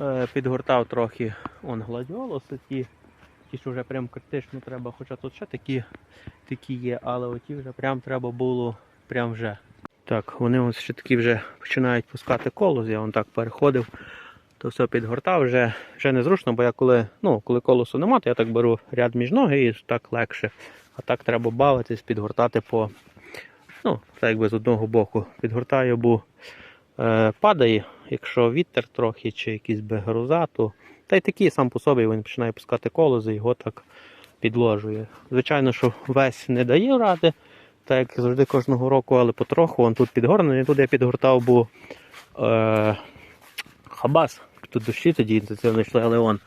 Е, Підгортав трохи он гладіолуси, ті, ті, що вже прям критично треба, хоча тут ще такі, такі є, але оті вже прям треба було прям вже. Так, вони ось ще такі вже починають пускати колос, я вон так переходив, то все підгортав, вже, вже незручно, бо я коли, ну, коли колосу нема, то я так беру ряд між ноги і так легше. А так треба бавитись, підгортати по, ну, так якби з одного боку. Підгортаю, бо падає, якщо вітер трохи чи якісь би груза, то та й такий сам по собі він починає пускати колози, його так підложує. Звичайно, що весь не дає ради, так як завжди кожного року, але потроху он тут підгорнений. Тут я підгортав, бо е, хабас. Тут дощі тоді інтенсивно йшли, але он,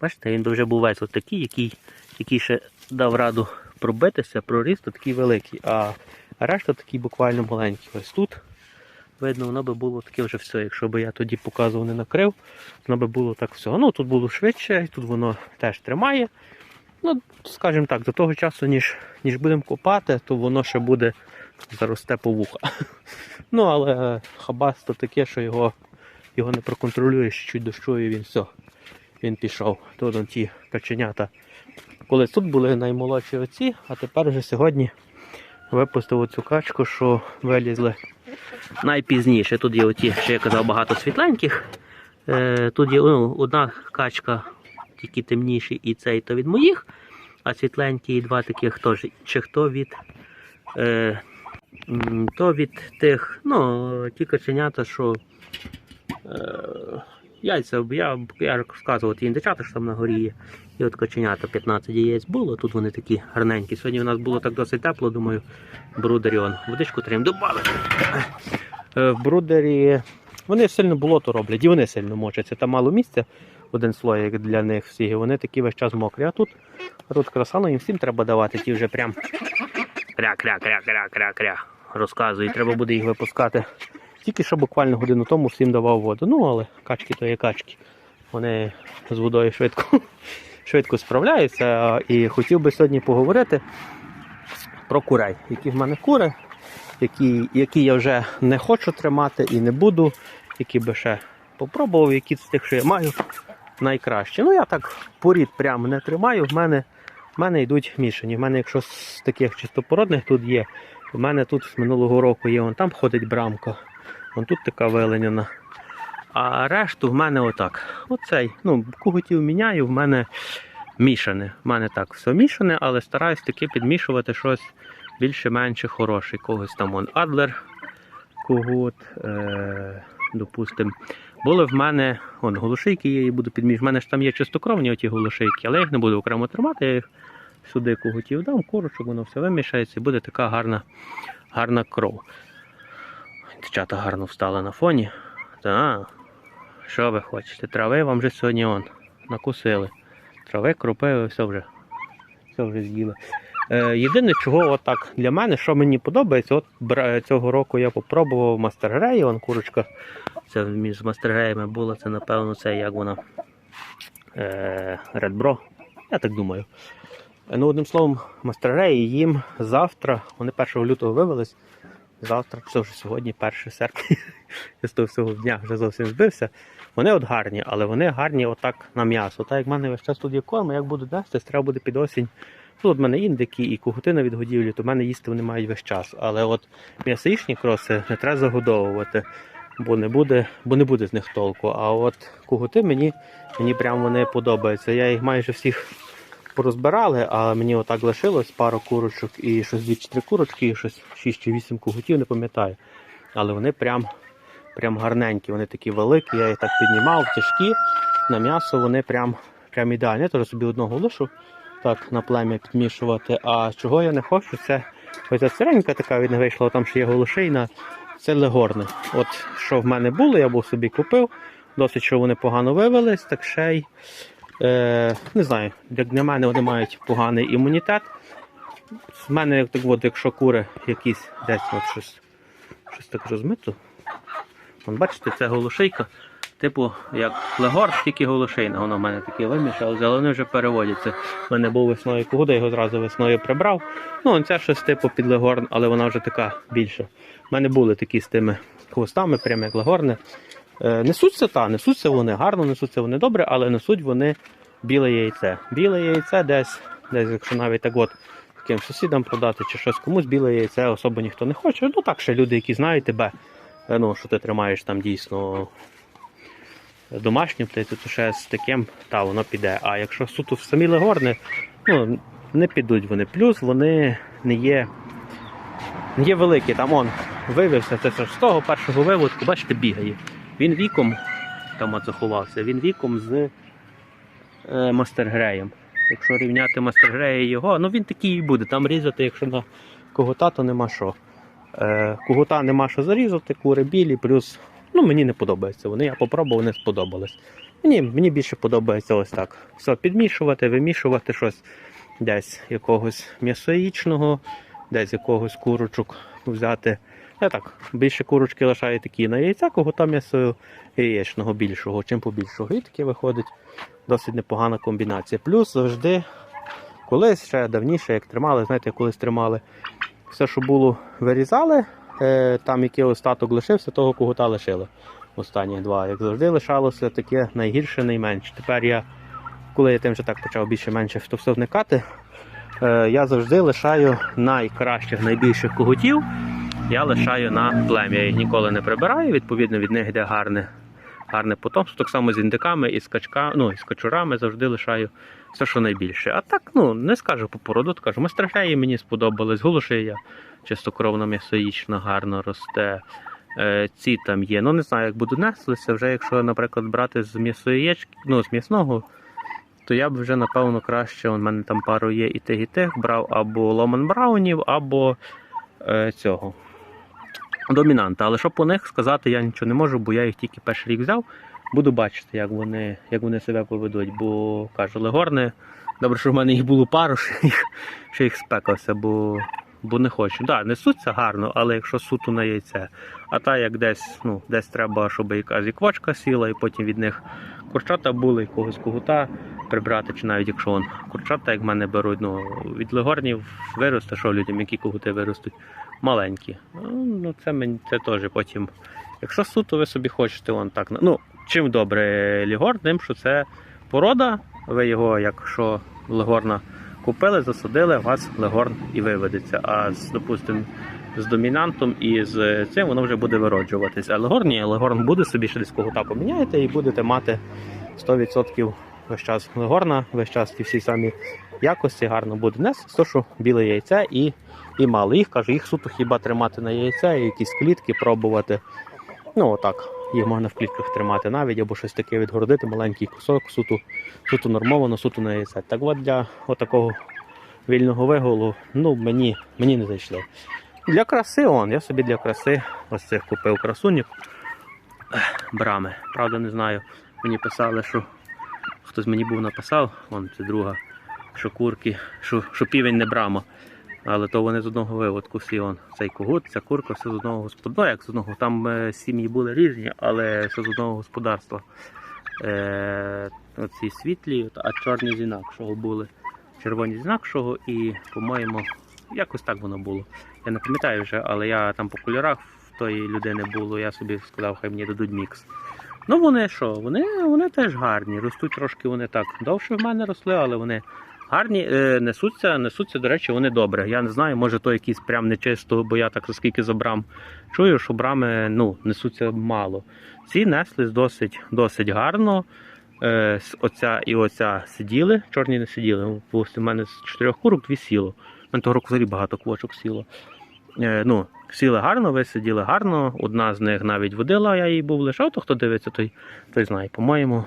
бачите, він вже був весь такий, який, який ще дав раду пробитися, проріс, то такий великий, а решта такі буквально маленькі. Ось тут. Видно, воно би було таке вже все. Якщо б я тоді показував, не накрив, воно би було так все. Ну тут було швидше, тут воно теж тримає. Ну, скажімо так, до того часу, ніж, ніж будемо копати, то воно ще буде заросте по вуха. Ну, але е, хабас то таке, що його, його не проконтролюєш, чуть дощу і він все. Він пішов. Тут он ті каченята. Колись тут були наймолодші оці, а тепер вже сьогодні випустив оцю качку, що вилізли найпізніше. Тут є оті, що я казав, багато світленьких. Е, тут є ну, одна качка, тільки темніші, і цей то від моїх, а світленькі і два таких теж. Чи хто від. Е, то від тих, ну, ті каченята, що. Е, яйця, я, я розказував, ті індичата, що там на горі є. І от каченята 15 яєць було, тут вони такі гарненькі. Сьогодні у нас було так досить тепло, думаю, брудері он. Водичку треба додати. Е, В брудері вони сильно болото роблять, і вони сильно мочаться. Там мало місця, один слой для них всі, і вони такі весь час мокрі. А тут, тут краса, ну їм всім треба давати, ті вже прям кря-кря-кря-кря-кря-кря розказують, треба буде їх випускати. Тільки що буквально годину тому всім давав воду. Ну, але качки то є качки. Вони з водою швидко, швидко справляються. І хотів би сьогодні поговорити про курей, які в мене кури, які, які я вже не хочу тримати і не буду, які би ще попробував, які з тих, що я маю, найкраще. Ну я так порід прямо не тримаю. В мене, в мене йдуть мішані. В мене, якщо з таких чистопородних тут є, в мене тут з минулого року є, вон там ходить брамка, вон тут така виленяна. А решту в мене отак. Оцей. Ну, куготів міняю, в мене мішане. В мене так все мішане, але стараюсь таки підмішувати щось більше-менше хороше. Когось там он Адлер когут, е, допустим. Були в мене он, голошийки є, і буду підмішувати. В мене ж там є чистокровні оті голошийки, але я їх не буду окремо тримати, я їх сюди когутів дам, курочок, воно все вимішається і буде така гарна, гарна кров. Дівчата гарно встали на фоні. Та, що ви хочете? Трави вам вже сьогодні он накусили. Трави, крупи, все вже, все вже з'їли. Е, єдине, чого отак для мене, що мені подобається, от цього року я попробував мастергреї, вон курочка. Це між мастергреями була, це напевно це як вона е, Bro. Я так думаю. Е, Ну, одним словом, мастергреї їм завтра, вони 1 лютого вивелись. Завтра, це вже сьогодні, 1 серпня. Я з того всього дня вже зовсім збився. Вони от гарні, але вони гарні отак на м'ясо. Так як в мене весь час тут є корм, як буду нести, треба буде під осінь. Ну, от в мене індики і кугутина від годівлі, то в мене їсти вони мають весь час. Але от м'ясоїшні кроси не треба загодовувати, бо не буде, бо не буде з них толку. А от кугути мені, мені прям вони подобаються. Я їх майже всіх порозбирали, а мені отак лишилось пару курочок і щось дві чи три курочки, і щось 6 чи 8 кугутів, не пам'ятаю. Але вони прям, прям гарненькі, вони такі великі, я їх так піднімав, тяжкі. На м'ясо вони прям, прям ідеальні. Я теж собі одного лишу так на плем'я підмішувати. А чого я не хочу, це ось ця сиренька така від не вийшла, там ще є голошейна, це легорни. От що в мене було, я був собі купив. Досить, що вони погано вивелись, так ще й е, не знаю, як для мене вони мають поганий імунітет. В мене, як так от, якщо кури якісь десь от щось, щось так розмито. Вон, бачите, це голошейка. Типу, як легор, тільки голошейна. Воно в мене таке вимішалося, але вони вже переводяться. У мене був весною я його зразу весною прибрав. Ну, це щось типу під легорн, але вона вже така більша. У мене були такі з тими хвостами, прямо як легорни. Е, Несуться та, несуться вони гарно, несуться вони добре, але несуть вони біле яйце. Біле яйце десь, десь, якщо навіть так от якимсь сусідам продати чи щось комусь, біле яйце особо ніхто не хоче. Ну так ще люди, які знають тебе, е, ну, що ти тримаєш там дійсно домашню птицю, то ще з таким, та воно піде. А якщо суто в самі легорни, ну, не підуть вони. Плюс вони не є, не є великі. Там он вивівся, це з того першого виводку, бачите, бігає. Він віком там от заховався, він віком з е, Мастергреєм. Якщо рівняти Мастергрея його, ну він такий і буде. Там різати, якщо на когота, то нема що. Е, когота нема що зарізати, кури білі, плюс ну, мені не подобається. Вони я попробував, не сподобались. Мені, мені більше подобається ось так. Все, підмішувати, вимішувати щось десь якогось м'ясоїчного, десь якогось курочок взяти. Я так, більше курочки лишаю такі на яйця, кого там м'ясо яєчного більшого, чим побільшого. І таке виходить досить непогана комбінація. Плюс завжди, колись ще давніше, як тримали, знаєте, колись тримали, все, що було, вирізали, е, там який остаток лишився, того когота лишили. Останні два. Як завжди лишалося таке найгірше, найменше. Тепер я, коли я тим вже так почав більше-менше все вникати, е, я завжди лишаю найкращих, найбільших коготів. Я лишаю на плем'я. Я їх ніколи не прибираю, відповідно від них йде гарне, гарне потомство. Так само з індиками і з качка, ну, і з качурами завжди лишаю все, що найбільше. А так, ну, не скажу по породу, то кажу, мастерфеї мені сподобались, голошия чистокровно м'ясоїчна, гарно росте. Е, ці там є. Ну не знаю, як буду неслися. Вже якщо, наприклад, брати з м'ясоєчки, ну, з м'ясного, то я б вже, напевно, краще, у мене там пару є і тих, і тих, брав або Ломан Браунів, або е, цього. Домінанта. Але щоб по них сказати, я нічого не можу, бо я їх тільки перший рік взяв. Буду бачити, як вони, як вони себе поведуть. Бо кажу, легорни. Добре, що в мене їх було пару, що їх, що їх спекався, бо, бо не хочу. Так, да, несуться гарно, але якщо суто на яйце. А та як десь, ну, десь треба, щоб якась і квочка сіла, і потім від них курчата були, якогось когута прибрати, чи навіть якщо он курчата, як мене беруть, ну, від легорнів виросте, що людям, які когути виростуть, маленькі. Ну, це мені це теж потім. Якщо суто ви собі хочете, вон так. Ну, чим добре лігор, тим, що це порода, ви його, якщо легорна купили, засадили, у вас легорн і виведеться. А з, допустим, з домінантом і з цим воно вже буде вироджуватись. А легорн ні, легорн буде собі ще десь когута поміняєте і будете мати 100% весь час легорна, весь час ті всі самі якості гарно буде нести, то що біле яйце і, і мало. Їх кажу, їх суто хіба тримати на яйце, і якісь клітки пробувати. Ну отак, їх можна в клітках тримати навіть, або щось таке відгородити, маленький кусок, суто, суто нормовано, суто на яйце. Так от для отакого вільного виголу, ну мені, мені не зайшло. Для краси он, я собі для краси ось цих купив красунів. Брами. Правда, не знаю. Мені писали, що хтось мені був написав, вон це друга, що курки, що, що півень не брама. Але то вони з одного виводку всі он. Цей когут, ця курка, все з одного господарства. Ну, як з одного, там е, сім'ї були різні, але все з одного господарства. Е, оці світлі, а чорні з інакшого були. Червоні з інакшого і, по-моєму, якось так воно було. Я не пам'ятаю вже, але я там по кольорах в тої людини було, я собі сказав, хай мені дадуть мікс. Ну вони що, вони, вони теж гарні. Ростуть трошки вони так довше в мене росли, але вони гарні, е, несуться, несуться, до речі, вони добре. Я не знаю, може то якісь прям нечисто, бо я так оскільки за брам чую, що брами ну, несуться мало. Ці неслись досить, досить гарно. Е, оця і оця сиділи, чорні не сиділи. У мене з чотирьох курок дві сіло. У мене того року взагалі багато квочок сіло. Е, ну, сіли гарно, висиділи гарно. Одна з них навіть водила, я її був лишав, то хто дивиться, той, той знає. По-моєму,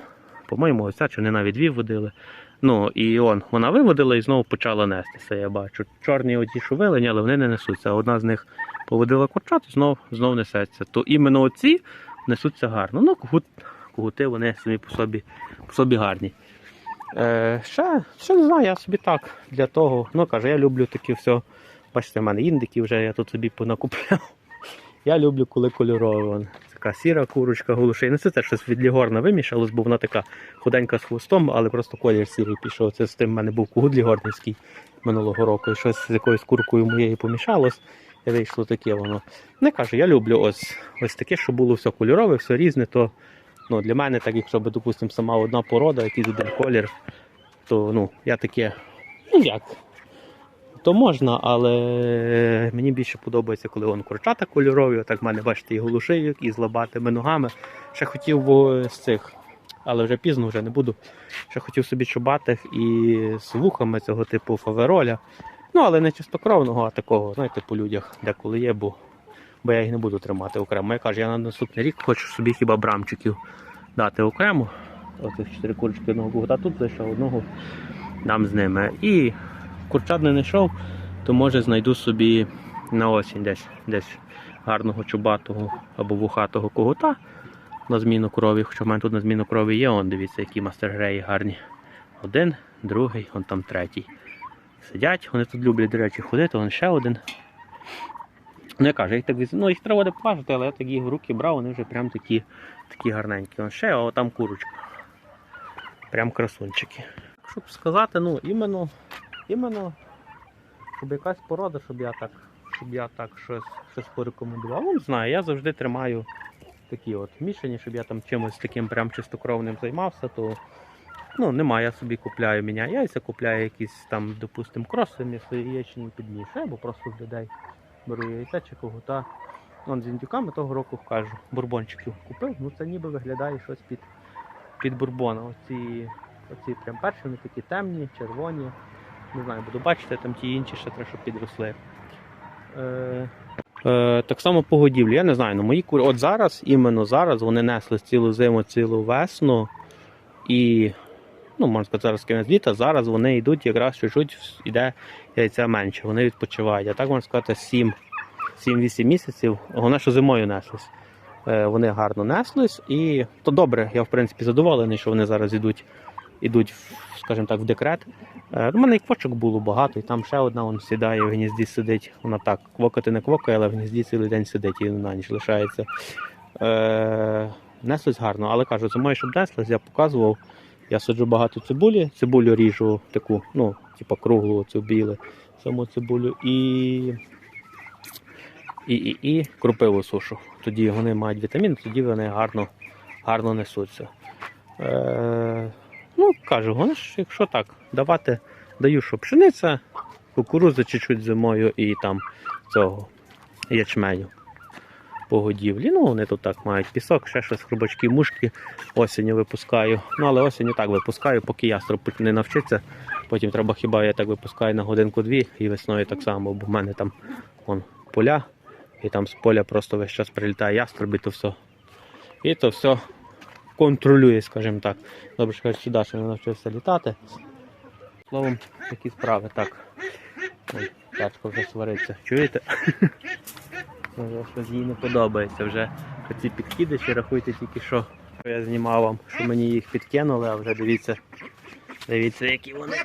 по-моєму, оця чи вони навіть дві водили. Ну, і он, вона виводила і знову почала нестися, я бачу. Чорні оті, вилені, але вони не несуться. Одна з них поводила курчат знов, знов несеться. То іменно оці несуться гарно. Ну, кугут, кугути вони самі по собі, по собі гарні. Е, ще, ще не знаю, я собі так для того. Ну, каже, я люблю таке все. Бачите, в мене індики вже я тут собі понакупляв. Я люблю, коли кольорові. Вон. Така сіра курочка, голушей. Не це те щось від лігорна вимішалось, бо вона така худенька з хвостом, але просто колір сірий пішов. Це з тим в мене був кугут лігорницький минулого року. І щось з якоюсь куркою моєю помішалось. І вийшло таке воно. Не кажу, я люблю ось, ось таке, щоб було все кольорове, все різне, то ну, для мене, так якщо б, допустимо, сама одна порода, якийсь один колір, то ну, я таке, ну як, то можна, але мені більше подобається, коли вон курчата кольорові. Отак в мене, бачите, і голушийок, і з лобатими ногами. Ще хотів з цих, але вже пізно, вже не буду. Ще хотів собі чубатих і з вухами цього типу фавероля. Ну, але не чистокровного, а такого, знаєте, по людях деколи є, бо, бо я їх не буду тримати окремо. Я кажу, я на наступний рік хочу собі хіба брамчиків дати окремо. Оцих чотири курочки одного кута, тут лише одного дам з ними. І курчат не знайшов, то може знайду собі на осінь десь, десь гарного чубатого або вухатого когута на зміну крові. Хоча в мене тут на зміну крові є, он дивіться, які мастергреї гарні. Один, другий, он там третій. Сидять, вони тут люблять, до речі, ходити, вон ще один. Ну, я кажу, їх так віз- ну, їх треба буде пажити, але я так їх в руки брав, вони вже прям такі, такі гарненькі. Вон ще, а там курочка. Прям красунчики. Щоб сказати, ну, іменно, іменно, щоб якась порода, щоб я так, щоб я так щось, щось порекомендував. Ну, знаю, я завжди тримаю такі от мішані, щоб я там чимось таким прям чистокровним займався, то ну, немає, я собі купляю, міняю яйця, купляю якісь там, допустимо, кроси, м'ясо яєчні підмішую, або просто з людей беру яйця чи когута. Вон з індюками того року кажу, бурбончиків купив, ну це ніби виглядає щось під, під бурбона. Оці, оці прям перші, вони такі темні, червоні. Не знаю, буду бачити, там ті інші ще треба, підросли. Е, е, так само по годівлі. Я не знаю, ну мої кури, от зараз, іменно зараз, вони несли цілу зиму, цілу весну. І, ну, можна сказати, зараз кінець літа, зараз вони йдуть якраз чуть-чуть іде яйця менше, вони відпочивають. А так можна сказати, 7 7-8 місяців. Головне, що зимою неслись. Е, Вони гарно неслись, і то добре, я в принципі задоволений, що вони зараз ідуть, ідуть скажімо так, в декрет. Е, У мене і квочок було багато, і там ще одна вон сідає в гнізді сидить. Вона так, квокати не квокає, але в гнізді цілий день сидить і на ніч лишається. Е, неслись гарно, але кажу, зимою, щоб неслись, я показував. Я саджу багато цибулі, цибулю ріжу таку, ну, типу круглу, цю білу, саму цибулю і, і, і, і крупиву сушу. Тоді вони мають вітамін, тоді вони гарно, гарно несуться. Е, ну, кажу, вони ж, якщо так, давати, даю, що пшениця, кукурудза чуть-чуть зимою і там цього ячменю по годівлі. Ну, вони тут так мають пісок, ще щось, хрубачки, мушки осінню випускаю. Ну, але осінню так випускаю, поки яструб не навчиться. Потім треба хіба я так випускаю на годинку-дві і весною так само, бо в мене там вон, поля, і там з поля просто весь час прилітає яструб і то все. І то все контролює, скажімо так. Добре, що сюди ще не навчився літати. Словом, такі справи. Так. Ой, тачка вже свариться. Чуєте? Може, щось їй не подобається вже. Ці підкидачі, рахуйте тільки що. Я знімав вам, що мені їх підкинули, а вже дивіться. Дивіться, які вони.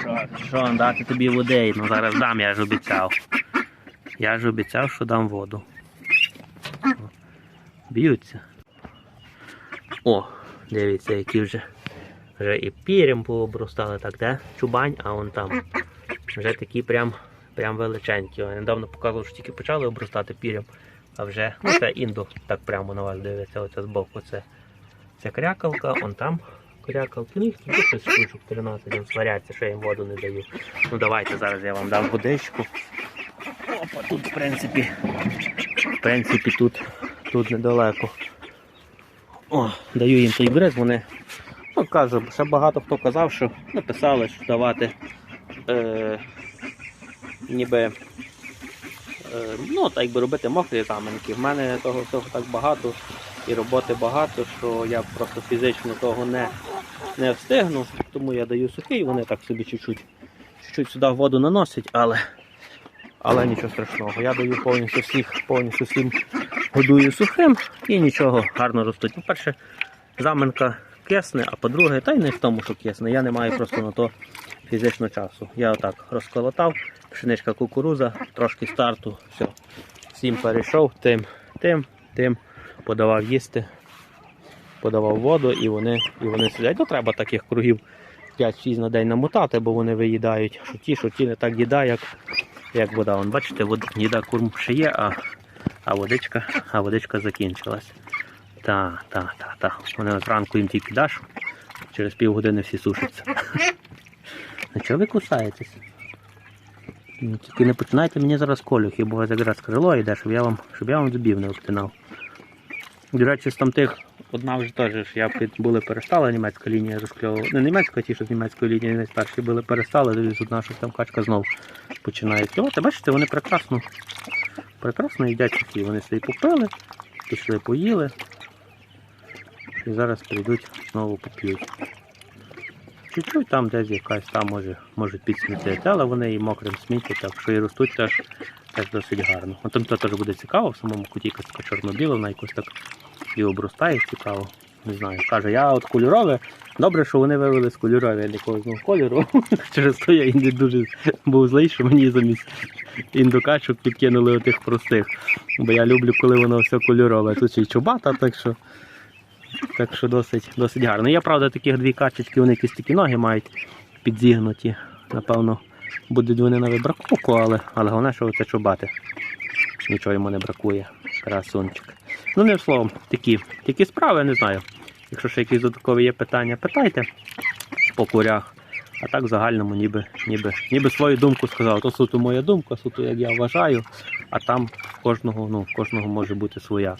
Що, що дати тобі води? Ну зараз дам, я ж обіцяв. Я ж обіцяв, що дам воду. Б'ються. О, дивіться, які вже. Вже і пірям пообростали так, де? Чубань, а вон там. Вже такі прям, прям величенькі. Я недавно показував, що тільки почали обростати пірям. А вже, ну це індо так прямо на вас дивиться, оце збоку. Це, це крякалка, он там крякалки. Ну їх тут щось штучок 13, він сваряться, що я їм воду не даю. Ну давайте зараз я вам дам водичку. Опа, тут в принципі, в принципі тут, тут недалеко. О, даю їм той бриз, вони. Ну, кажу, ще багато хто казав, що написали, що давати е, ніби е, ну, так якби робити мокрі заменки. В мене того всього так багато і роботи багато, що я просто фізично того не, не встигну, тому я даю сухий, вони так собі чуть-чуть сюди воду наносять, але, але нічого страшного. Я даю повністю всіх, повністю всім годую сухим і нічого гарно ростуть. По-перше, заменка кисне, а по-друге, та й не в тому, що кисне. Я не маю просто на то фізично часу. Я отак розколотав, пшеничка кукуруза, трошки старту, все. Всім перейшов, тим, тим, тим, подавав їсти, подавав воду і вони, і вони сидять. Ну, треба таких кругів 5-6 на день намотати, бо вони виїдають. Що ті, що ті не так їда, як, як вода. Вон, бачите, ніда курм ще є, а, а водичка, а водичка закінчилась. Та, та, та, та. Вони зранку їм тільки даш, через півгодини всі сушаться. А чого ви кусаєтесь? Ну, Тільки не починайте мені зараз колю, хіба у вас якраз крило йде, щоб я вам, щоб я вам зубів не обтинав. До речі, з там тих, одна вже теж я були перестала німецька лінія розкльовувала. Не німецька, ті, що з німецької лінії найстарші були перестали, дивлюсь, одна, що там качка знов починає клювати. Бачите, вони прекрасно, прекрасно їдять такі. Вони собі попили, пішли, поїли. І зараз прийдуть знову поп'ють. Чуть-чуть там десь якась там може, може підсмітити, але вони і мокрим сміття, так що і ростуть теж, теж досить гарно. От там теж буде цікаво, в самому куті така чорно-біла, вона якось так і обростає цікаво. Не знаю. Каже, я от кольорове. Добре, що вони вивели з кольорове, я кожного кольору. Через то я і не дуже був злий, що мені замість індокачок підкинули отих простих. Бо я люблю, коли воно все кольорове. Тут ще й чубата, так що. Так що досить, досить гарно. Є, правда, таких дві качечки, вони якісь такі ноги мають підзігнуті. Напевно, будуть вони на вибраковку, але, але головне, що це чубати. Нічого йому не бракує. Красунчик. Ну, не словом, такі, такі справи, не знаю. Якщо ще якісь додаткові є питання, питайте по курях. А так в загальному ніби, ніби, ніби свою думку сказав. То суто моя думка, суто як я вважаю, а там кожного, ну, кожного може бути своя.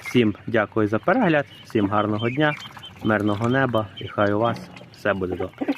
Всім дякую за перегляд, всім гарного дня, мирного неба і хай у вас все буде добре.